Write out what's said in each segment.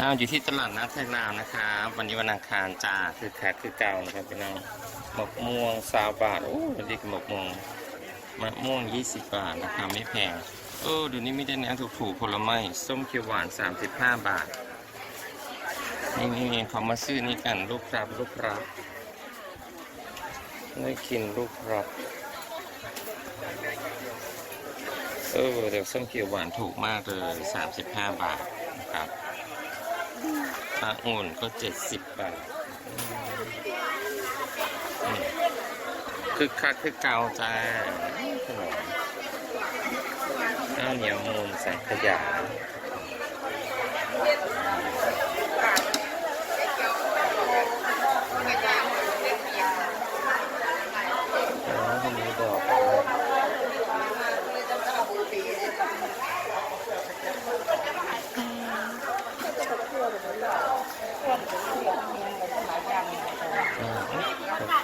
อ้าวอยู่ที่ตลาดนัดไทยลาวนะครับวันนี้วันอังคารจ้าคือแขกคือเก่านะครับพี่น้องหมะม่วงสาวบาทโอ้วันนี้ก็มะม่วงมะม่วง 20 บาทราคาไม่แพงเออเดี๋ยวนี้ม่ได้แนวถูกๆผลไม้ส้มเขียวหวาน 35 บาท นี่นี่เขามาซื้อนี่กันลูกครับลูกครับได้กินลูกครับเออเดี๋ยวส้มเขียวหวานถูกมากเลย 35 บาทนะครับ องุ่นก็เจ็ดสิบบาทคือคักคือเกาจ้าข้าวเหนียวมูนใส่ขยะ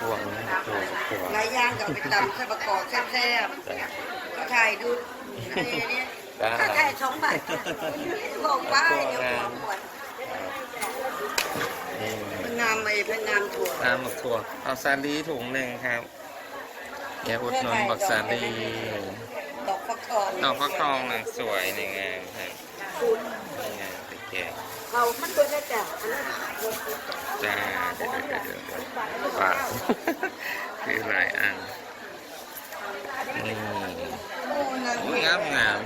พวงนะตัวพวงหลายอย่างกับไปตำใส่ประกอบแซ่บๆก็ถ่ายดูนี่นี่ได้ถ้าถ่ายสองบาทบอกว่าเดี๋ยวบอกก่อนนี่พนามไอ้พนามถั่วน้ำหมกถั่วเอาซาลีถุงหนึ่งครับอย่าอุดหนุนบักซาลีดอกฟักทองดอกฟักทองนะสวยในงามครับนี่ไงตะแกรงเขามันตัวได้จ้ะอันนั้นจ้าเดี๋ยวเดี๋ยวเดี๋ยววฝากคือหลายอันนี่โอ้ยงามงาม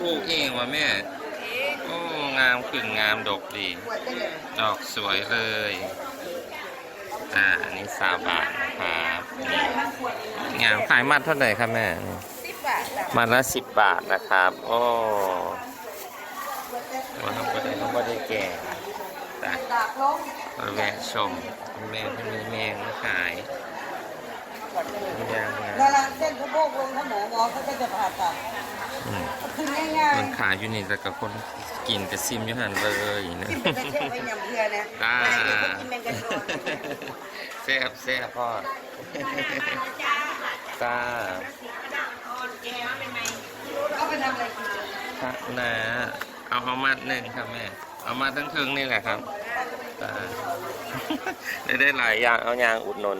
ปลูกเองวะแม่โอ้งามขึงงามดกดี ดอกสวยเลย อ่า อันนี้สาบาทนะครับงามขายมัดเท่าไหร่ครับแม่สิบบาทมัดละสิบบาทนะครับ โอ้ว่าทำ ก็ได้ทำก็ได้แก่ต่ดากลงมาแวะชมแม่ที่มีแมงมาขายยางงาแล้วเราเส้นสะโพกลงถ้าหมอหมอเขาก็จะผ่าตัดอืมคือง่ายมันขายอยู่นี่แต่กับคนกินแต่ซิมอยู่หันเลยนะๆกินเป็นกระเทียมไปยำเพื่อนะอ่าแต่เดี๋ยวเขากินเป็นกะโดดแซ่บแซ่บพ่อจ้าเอาไปทำอะไรกินพระนาเอาเอามัดหนึ่งครับแม่ เอามาทั้งถึงนี่แหละครับจ้าได้ได้หลายอย่างเอาอย่างอุดหนุน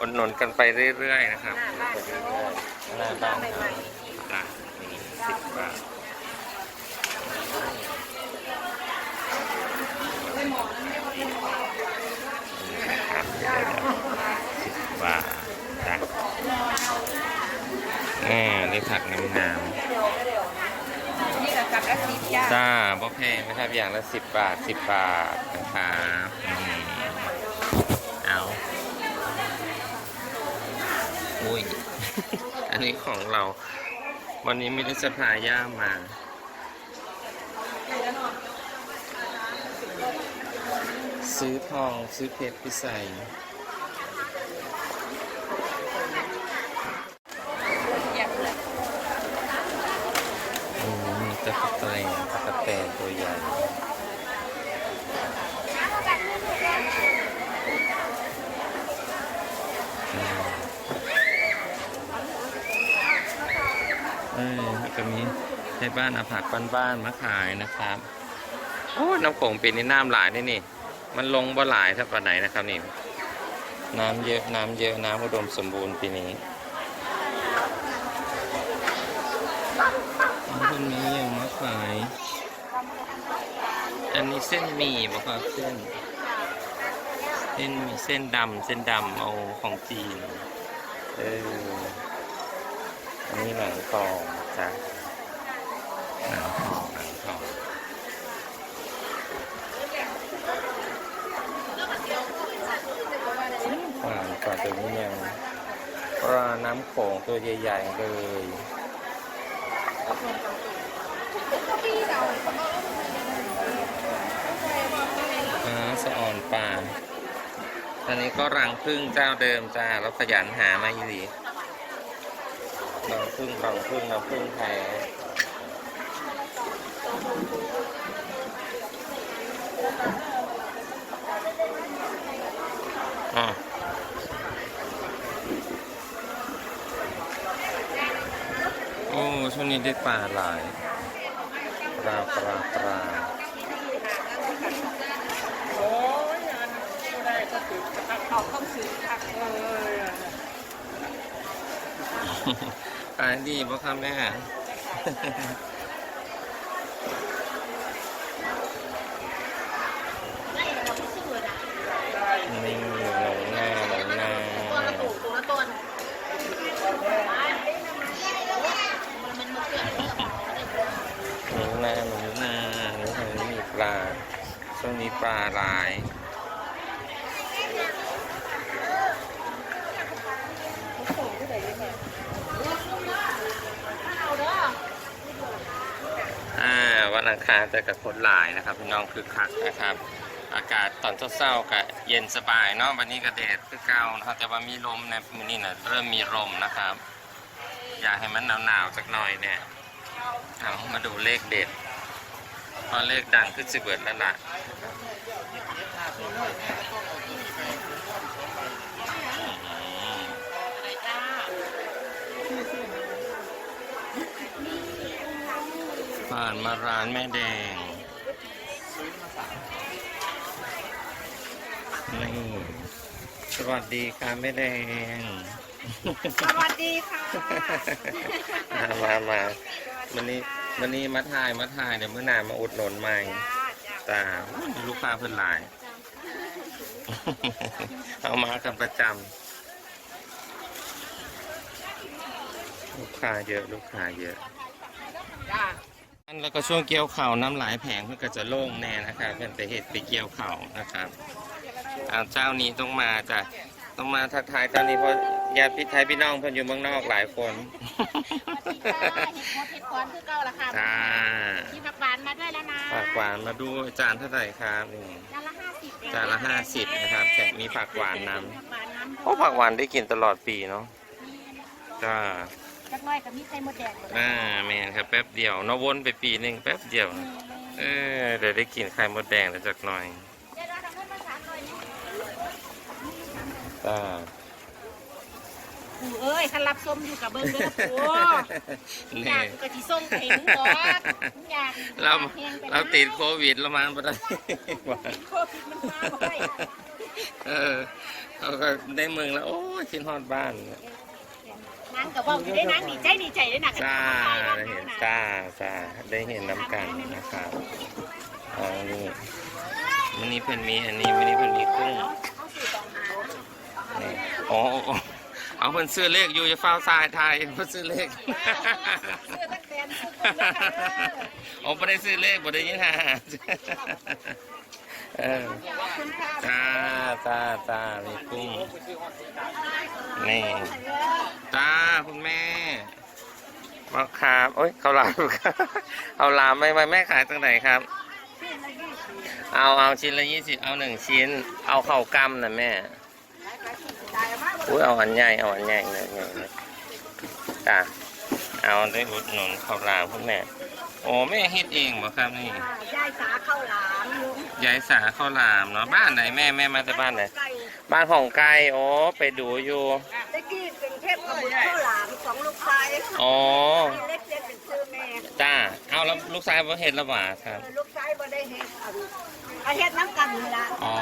อุดหนุนกันไปเรื่อยๆนะครับหน้าบ้านครับจ้านี่สิบบาทนี่นะครับเดี๋ยวๆสิบบาทจ้ะอ่าได้ผักงามนี่กับกับ ละสิบจ้าๆจ้าบ่แพงนะครับอย่างละสิบบาทสิบบาทนะครับอืมเอาอุ้ย อันนี้ของเรา วันนี้ไม่ได้สะพายย่ามมาซื้อทองซื้อเพชรไปใส่ อืมมี ตะกะแตนตะกะแตนตัวใหญ่อืมเออแล้วก็มีให้บ้านเอาผักบ้านๆมาขายนะครับ โอ้น้ำโขงปีนี้น้ำหลายนี่นี่ มันลงบ่หลายถ้าปานไหนนะครับนี่ น้ำเยอะน้ำเยอะน้ำอุดมสมบูรณ์ปีนี้ต้นนี้ยังมาขาย อันนี้เส้นหมี่บ่ครับเส้น เส้นมีเส้นดำเส้นดำเอาของจีน เออ อันนี้หนังทองจ้ะหนังทองหนังทองปลาปลาตัวนี้ยังปลาน้ำโขงตัวใหญ่ๆเลย อ่าสะอ่อนปลาตอนนี้ก็รังพึ่งเจ้าเดิมจ้าแล้วขยันหามาอีหลีรังพึ่งรังพึ่งรังพึ่งแท้อะโอ้ช่วงนี้ได้ปลาหลายปลาปลาปลา เขาต้องซื้อผักเออขายดีบ่ครับแม่ได้เราไม่ซื้อนะนี่หนูนาหนูนาตัวละตูตัวละต้นมันมันเกิดหนูนาหนูนาหนูนามีปลาช่วงนี้ปลาหลาย เอาเด้อ อ่าวันอัง คาแต่กับคนหลายนะครับพี่น้องคือคักนะครับ อากาศตอนเช้าๆก็เย็นสบายเนาะวันนี้ก็แดดคือเก่านะครับแต่ว่ามีลมในมื้อนี้นะเริ่มมีลมนะครับ อยากให้มันหนาวๆสักหน่อยเนี่ยเอามาดูเลขเด็ดเพราะเลขดังขึ้นสิเบิดแล้วล่ะ ผ่านมาร้านแม่แดง นี่ สวัสดีค่ะแม่แดง สวัสดีค่ะ มามามาวันนี้วันนี้มาถ่ายมาถ่ายเดี๋ยวมื้อหน้ามาอุดหนุนใหม่ ตาลูกค้าเพิ่นหลาย เอามากันประจำ ลูกค้าเยอะ ลูกค้าเยอะ จ้า แล้วก็ช่วงเกี่ยวเข่าวน้ำหลายแผงเพื่อก็จะโล่งแน่นะครับเป็นไปเหตุไปเกี่ยวเข่าวนะครับเอาเจ้านี้ต้องมาจ้ะต้องมาทักทายเจ้านี้เพราะญาติพี่ไทยพี่น้องเพิ่นอยู่เมืองนอกหลายคนสวัสดีจ้าเห็ดมดเห็ดก้อนคือเก่าละค่ะจ้าที่ผักหวานมาด้วยแล้วนะผักหวานมาดูจานเท่าไหร่ครับนี่จานละห้าสิบจานละห้าสิบนะครับแต่มีผักหวานนผักหวานน้ำำโอ้ผักหวานได้กินตลอดปีเนาะจ้า จักหน้อยกับมีไข่มดแดงอ่าแมนครับแป๊บเดียวเนาะวนไปปีหนึ่งแป๊บเดียวนะเออเดี๋ยวได้กินไข่มดแดงแล้วจักหน่อยเดี๋ยวเราทำให้ภาษาหน่อยนี่จ้ากูเอ้ยคันรับส้มอยู่กับเบิ้งเด้อกูอนี่ยากกูกะทิส้มไข่มึงบอกอยากเราแห้งไปนะเราติดโควิดแล้วมันไม่ได้ โควิดมันมาบ่ได้เออเขาก็ได้เมืองแล้ว โอ้ยคิดฮอดบ้าน นางกับว่าอยู่ได้นางดีใจดีใจได้หนักจ้าได้เห็นจ้าจ้าได้เห็นน้ำกันนะครับอ๋อนี่มันนี้เพิ่นมีอันนี้มันนี้เพิ่นมีกุ้งนี่อ๋ออ๋อเอาเพิ่นซื้อเลขอยู่จะเฝ้าทรายไทยเพิ่นซื้อเลขเสื้อตักแตนซื้อคนละค่ะอ๋อไม่ได้ซื้อเลขบ่ได้ยินหา เออขอบคุณค่ะจ้าจ้าจ้ามีกุ้งนี่จ้าคุณแม่มาครับโอ้ยเขาลามครับเอาลามไม่ไม่แม่ขายตรงไหนครับ เอาเอาชิ้นละยี่สิบเอาหนึ่งชิ้น เอาเข่ากำนะแม่อุ้ยเอาอันใหญ่เอาอันใหญ่เลยใหญ่ยจ้าเอาได้อุดหนุนข้าวหลามคุณแม่ โอ้แม่เฮ็ดเองบ่ครับนี่ยายสาข้าวหลามลุง ยายสาข้าวหลามเนาะบ้านไหนแม่แม่มาจากบ้านไหนไก่บ้านของไก่โอ้ไปดูอยู่ ตะกี้เป็นเทพบุตรข้าวหลามของลูกชายอ๋อ เล็กๆเป็นชื่อแม่จ้าเอาแล้วลูกชายบ่เห็นและหว่าครับ ลูกชายบ่ได้เฮ็ดอันอาเฮ็ดน้ำกันนี่ละอ๋อ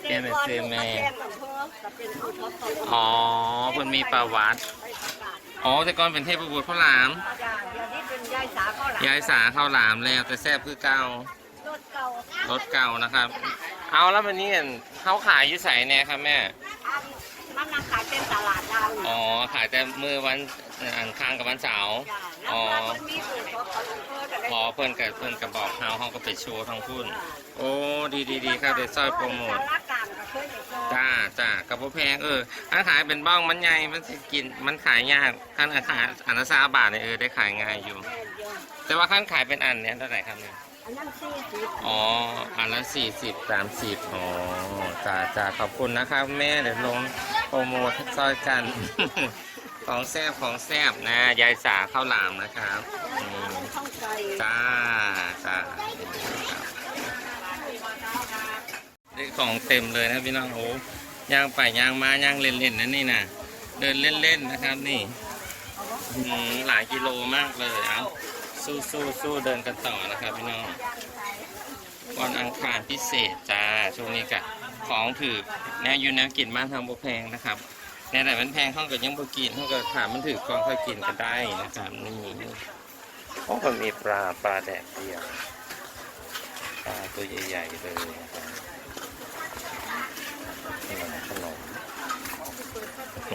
เปลี่ยนเป็นชื่อแม่แจ้งกับพ่อกับเป็นผู้ทบต่ออ๋อเพิ่นมีประวัติไปประกาศอ๋อแต่ก่อนเป็นเทพบุตรข้าวหลามจ้าเดี๋ยวนี้เป็นยายสาข้าวหลาม ยายสาข้าวหลามแล้วแต่แซ่บคือเก่าร ถเก่ารถเก่านะครับ เอาแล้ววันนี้เขาขายอยู่ใสแน่ครับแม่ อันมันนังขายเป็นตลาดดาวอยู่อ๋อขายแต่มือวันอังคารกับวันเสาร์ จ้าอ๋อแล้วมันมีสูตรของเขาเพิ่นก็ได้พอเพื่อนกับเพื่อนกับบอกเฮาเขาก็ไปโชว์ทั้งพุ่น โอ้ดีดีดีครับเดี๋ยวซอยโปรโมท สารกลางก็เคยได้เจอจ้าจ้ากับพวกแพงเออถ้าขายเป็นบ้องมันใหญ่มันสิกินมันขายยากขั้นขายอันละสามบาทเนี่ยเออได้ขายง่ายอยู่แม่นเดียวแต่ว่าขั้นขายเป็นอันเนี่ยเท่าไหร่ครับเนี่ย อันนั้นสี่สิบอ๋อ อันละสี่สิบสามสิบอ๋อจ้าจ้าขอบคุณนะครับแม่เดี๋ยวลงโปรโมทซอยกัน ของแซบของแซบนะ ยายสาข้าวหลามนะครับอืมข้าวไก่จ้าจ้านี่ของเต็มเลยนะพี่น้องโอ้ย่างไปย่างมาย่างเล่นๆนะนี่นะเดินเล่นๆนะครับนี่อืมหลายกิโลมากเลยเอา สู้สู้สู้เดินกันต่อนะครับพี่น้องวันอังคารพิเศษจ้าช่วงนี้กะของถือแนวอยู่แนวกินบ้านทางบ่แพงนะครับแนวไหนมันแพงเขาก็ยังบ่กินเขาก็ถามมันถือกองค่อยกินก็ได้นะครับนี่โอ้ก็มีปลาปลาแดดเดียวปลาตัวใหญ่ๆเลยนะครับขนมขนมเ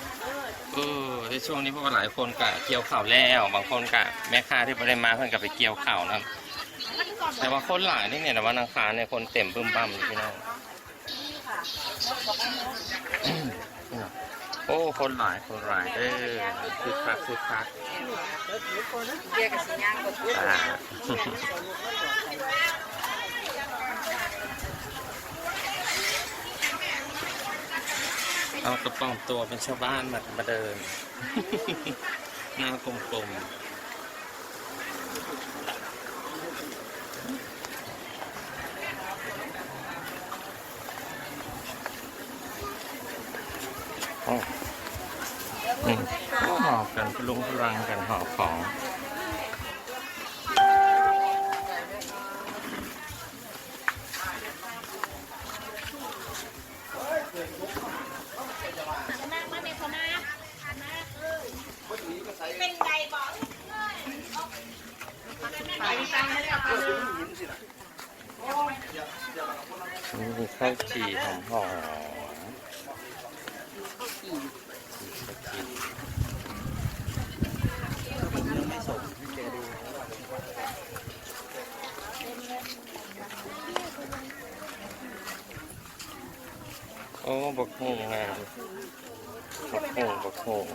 อ อในช่วงนี้เพราะว่าหลายคนกะเกี่ยวข่าวแล้วบางคนกะแม่ค้าที่ไม่ได้มาเพิ่นกะไปเกี่ยวข่าวนะแต่ว่าคนหลายนี่เนี่ยแต่ว่านังคารเนี่ยคนเต็มบึ้มบ้ามเลยพี่น้องโอ้คนหลายคนหลายเออคือคักคือคักเรียกกับสีย่างก็พูดอ่า เอากระป๋องตัวเป็นชาวบ้านมามาเดิน หน้ากลมๆโอ้หอบกันพลุงพลังกันหอบของมามาเมเขามา เป็นไงบอกไปตังไม่ได้เอาไปเลยมีข้าวจี่หอมหอโอ้บักฮงงามบักฮงบักฮง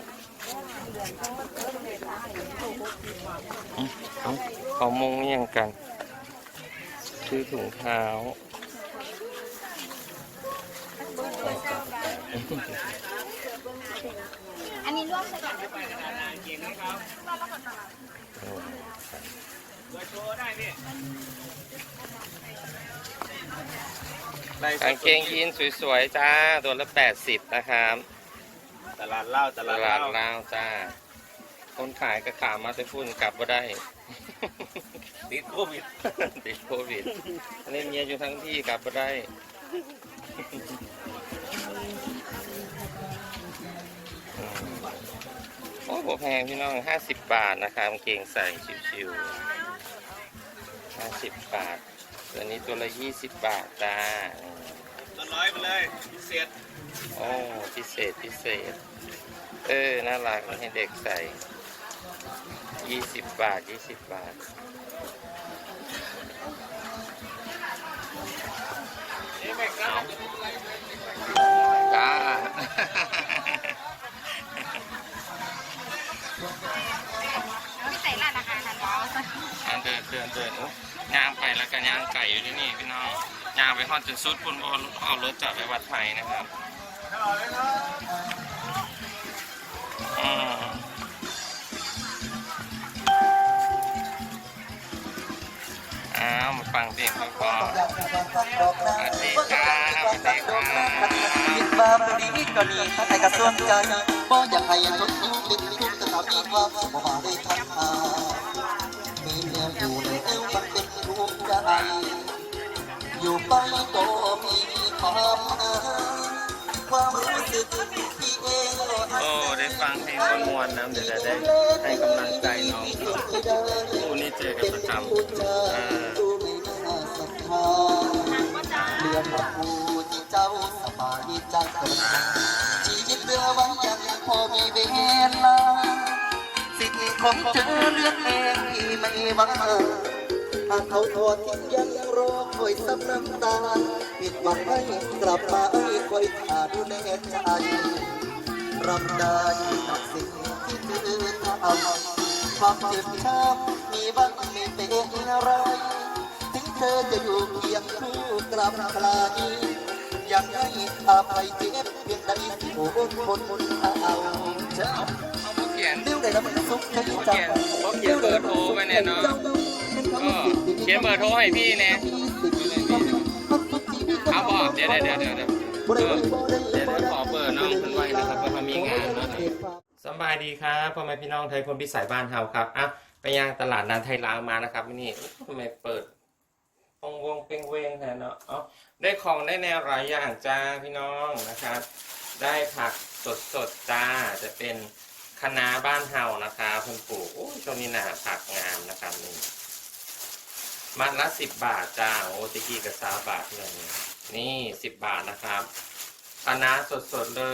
เอ้าเขามงเงี่ยงกันซื้อถุงเท้าอันนี้ร่วมกันกางเกงยีนสวยๆ จ้า ตัวละ80นะครับ ตลาดเหล้าตตลาดเหลาล้าดลาวจ้า คนขายก็ขามาแต่พุ่นกลับมาได้ ติดโควิดติดโควิดเล่นเมียอยู่ทั้งที่กลับมาได้อืมโอ้โหแพงพี่น้อง50บาทนะครับกางเกงใส่ชิวๆ50บาท ตัวนี้ตัวละ20บาทจ้า ตัวร้อยไปเลยพิเศษ โอ้พิเศษพิเศษ เออ น่ารักให้เด็กใส่ยี่สิบบาทยี่สิบบาทนี่แม่ครับจ้า ไม่ใส่ร้านอาหารนะบอสอันเดินเดินเดินโอ้ย่างไปแล้วกันย่างไก่อยู่ที่นี่พี่น้องย่างไปฮอดจนสุดพุ่นเอาเอารถจอดไปวัดไทยนะครับ อ้าวมาฟังเพลงเขาก่อสวัสดีครับสวัสดีครับคิดว่าบดีก็ดีถ้าใครกระทรวงใจบ่อยากให้ทนทุกข์เป็นทุกข์แต่ทำอีว่าบ่มาได้ทันหามีเรื่องอยู่ในเอวมันเป็นทุกข์ใจอยู่ไปก็มีความ โอ้ได้ฟังเพลงมวนๆนะเดี๋ยวจะได้ให้กำลังใจน้องคู่นี้เจอกันประจำอ่าดูไม่น่าศรัทธาเรื่องมาพูที่เจ้าสบายใจชีวิตเรือไว้ยังพอมีเวลาสิ่งของเจอเลือกเองที่ไม่หวังเออ หากเขาทอดทิ้งยังรอคอยซับน้ำตาผิดหวังให้กลับมาไอ้คอยขาดูแลใจรับได้กับสิ่งที่เธอทำความเจ็บช้ำมีบ้างไม่เป็นอะไรถึงเธอจะอยู่เคียงคู่กลับกลายยังให้อภัยเจ็บเพียงใดที่โอ้คนคนเอาเจ้าเอามาเขียนเดี๋ยวได้รับสุขใจจัเขียนเขาเขียนเบอร์โทรไว้เนี่ยเนาะ ก็เขียนเบอร์โทรให้พี่เนี่ยเอาบอกเดี๋ยวเดี๋ยวเดี๋ยวเดี๋ยวเดี๋ยวเดี๋ยวขอเบอร์น้องเพิ่นไว้นะครับเพื่อเขามีงานเนาะสบายดีครับพ่อแม่พี่น้องไทยคนพิสัยบ้านเฮาครับอะไปย่างตลาดนัดไทยลาวมานะครับนี่ทำไมเปิดวงวงเปงเวงแทนเนาะเอได้ของได้แนวหลายอย่างจ้าพี่น้องนะครับ ได้ผักสดสดๆจ้าจะเป็นคะน้าบ้านเฮานะคะคุณปลูกโอ้ช่วงนี้หนาผักงามนะครับนี่ มัดละสิบบาทจ้าโอ้ติกี้กับสาบาทเลยนี่นี่สิบบาทนะครับคะน้าสดๆเล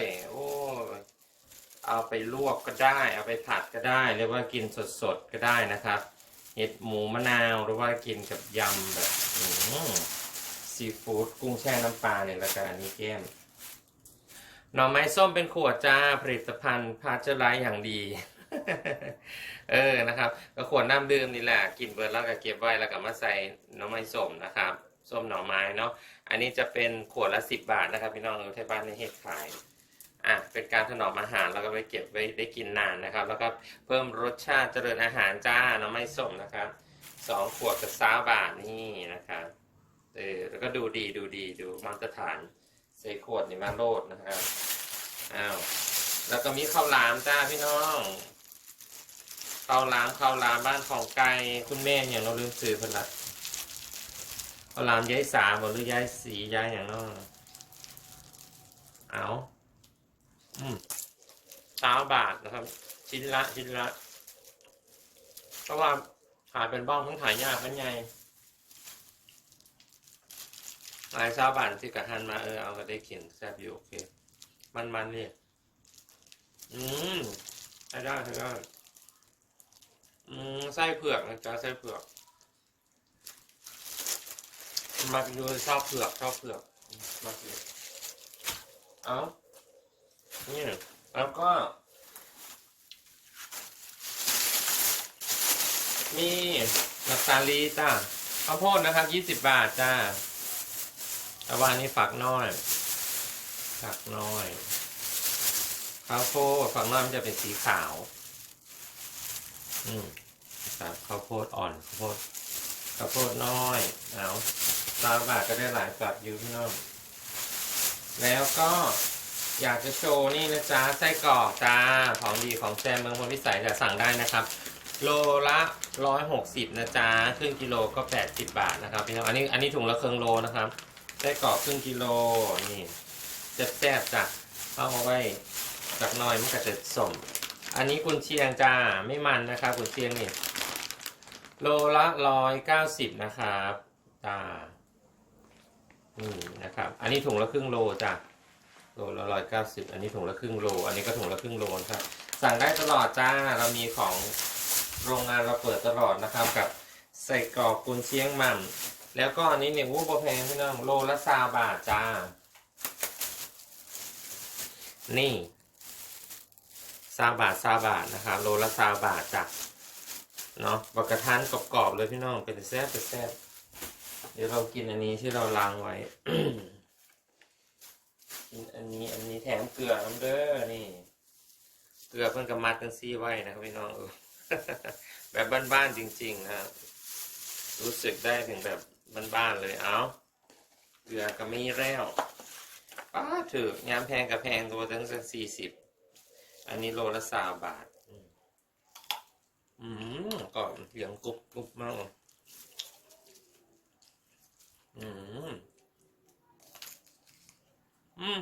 ย โอ้เอาไปลวกก็ได้ เอาไปผัดก็ได้ หรือว่ากินสดๆก็ได้นะครับ เห็ดหมูมะนาวหรือว่ากินกับยำแบบซีฟู้ดกุ้งแช่น้ำปลาเนี่ยล้วกันอันนี้แก้มหน่อไม้ส้มเป็นขวดจ้าผลิตภัณฑ์พาเจอร์ไลท์อย่างดี เออนะครับ วดน้ำดื่มนี่แหละกินเบิร์แล้วก็เก็บไว้แล้วก็มาใส่น่อไม้ส้มนะครับส้มหน่อไม้เนาะอันนี้จะเป็นขวดละสิบบาทนะครับพี่น้องในที่บ้านในเฮ็ดขายอะเป็นการถนอมอาหารแล้วก็ไปเก็บไว้ได้กินนานนะครับ แล้วก็เพิ่มรสชาติเจริญอาหารจ้าน่อไม้ส้มนะครับสองขวดกับสาบาทนี่นะครับเออแล้วก็ดูดีดูดีดูมาตรฐานใส่ขวดนี่มาโลดนะครับอ้าวแล้วก็มีข้าวหลามจ้าพี่น้อง ข้าวหลามข้าวหลามบ้านของไกลคุณแม่อย่างเราลืมซื้อเพิ่นละข้าวหลามย้ายสามหรือย้ายสีย้ายอย่างเน้อเอาอืมสาบาทนะครับ ชิ้นละชิ้นละเพราะว่าขายเป็นบ้องมันขายยากมันใหญ่ลายชาบานที่กระหันมาเออเอาก็ได้กินแซบอยู่โอเค มันมันๆนี่อืมใช้ได้ได้ อืมไส้เผือกนะจ๊ะไส้เผือกมาดูชอบเผือกชอบเผือกมากเลยเอานี่แล้วก็ มีนักตาลีจ้าข้าวโพดนะครับยี่สิบบาทจ้าต่ว่าอันนี้ฝักน้อยฝักน้อยข้าวโพดฝักน้อยมันจะเป็นสีขาว อืมครับข้าวโพดอ่อนข้าวโพดข้าวโพดน้อยเอาตาบาทก็ได้หลายฝักอยู่พี่น้อง แล้วก็อยากจะโชว์นี่นะจ๊ะไส้กรอกจ้าของดีของแซมเมืองพลพิสัยจะสั่งได้นะครับ โลละร้อยหกสิบนะจ๊ะครึ่งกิโลก็แปดสิบบาทนะครับพี่น้องอันนี้อันนี้ถุงละครึ่งโลนะครับไส้กรอกครึ่งกิโลนี่แซ่บๆจ้ะเอาเอาไว้สักหน่อยมันก็จะสม อันนี้กุนเชียงจ้าไม่มันนะครับกุนเชียงนี่โลละร้อยเก้าสิบนะครับจ้านี่นะครับ อันนี้ถุงละครึ่งโลจ้ะโลละร้อยเก้าสิบอันนี้ถุงละครึ่งโล อันนี้ก็ถุงละครึ่งโลนะครับ สั่งได้ตลอดจ้าเรามีของโรงงานเราเปิดตลอดนะครับกับใส่กรอกกุนเชียงหม่ำแล้วก็อันนี้เนี่ยวูบแพงพี่น้องโลละซาบาทจ้า นี่ ซาบาทซาบาทนะครับโลละซาบาทจ้ะเนาะบักกระทันกรอบๆเลยพี่น้องเป็นแซ่บเป็นแซ่บเดี๋ยวเรากินอันนี้ที่เราล้างไว้กินอันนี้อันนี้แถมเกลือน้ำเด้อนี่เกลือเพิ่นกับมัดกันซี่ไว้นะครับพี่น้องอแบบบ้านๆจริง ๆ นะรู้สึกได้ถึงแบบบ้านๆเลยเอาเกลือก็ไม่แล้วป้าถือยามแพงกับแพงตัวตั้งสักสี่สิบ อันนี้โลละสามบาท อืมอืมก็เหลืองกรุบกรุบมากเลยอืม อืม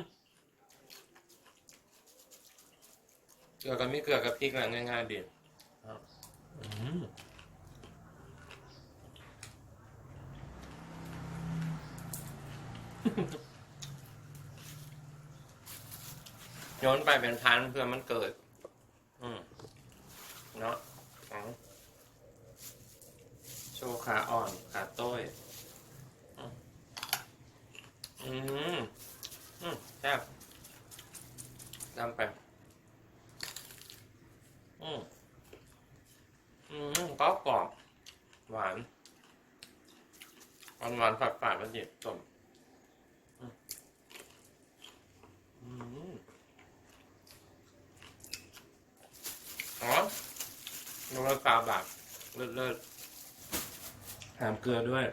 เกลือกับไม่เกลือกับพริกแหละง่ายๆดีครับอืม โยนไปเป็นพันเพื่อมันเกิด อืมเนาะเอาโชว์ขาอ่อนขาโต้ยอืมอืมแซ่บดำไป อืมอืมกรอบกรอบหวานหวานหวานฝาดฝาดมันเด็ดสมอืมอืม อ๋อโลละสาบาทเลิศเลิศหามเกลือด้วย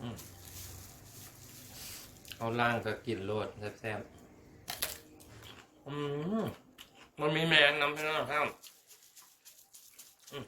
อืมเอาล่างก็กินโลดแซ่บๆอืมมันมีแมงน้ำพี่น้องครับอืม